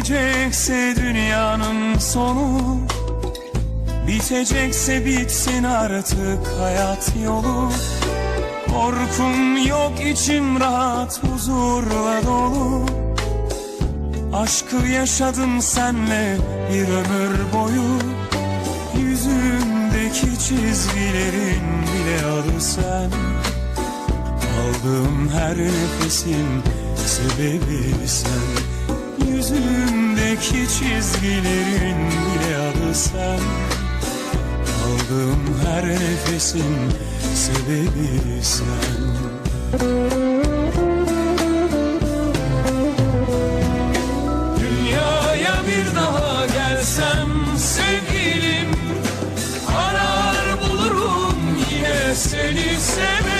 Bitecekse dünyanın sonu Bitecekse bitsin artık hayat yolu. Korkum yok içim rahat huzurla dolu. Aşkı yaşadım senle bir ömür boyu. Yüzümdeki çizgilerin bile adı sen Aldığım her nefesin sebebi sen. Yüzümdeki çizgilerin bile adı sen. Aldığım her nefesin sebebi sen. Dünyaya bir daha gelsem sevgilim Arar bulurum yine seni severim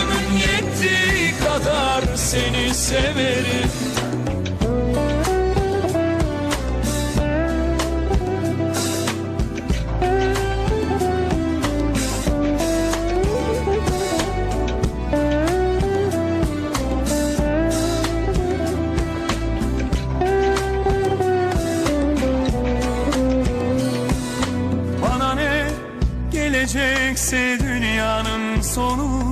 severim. Bana ne gelecekse dünyanın sonu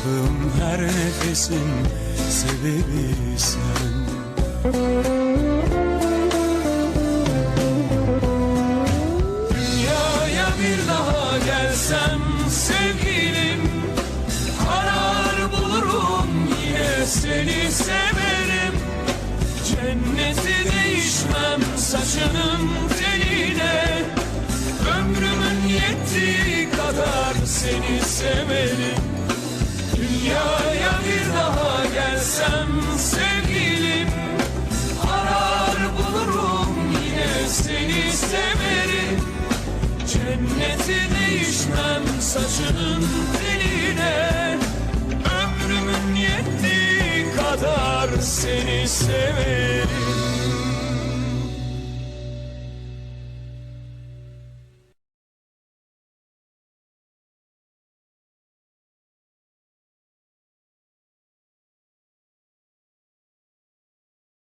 Aldığım her nefesin sebebi sen. Dünyaya bir daha gelsem sevgilim Arar bulurum yine seni severim. Cenneti değişmem saçının teline Ömrümün yettiği kadar seni severim saçının teline Ömrümün yettiği kadar seni severim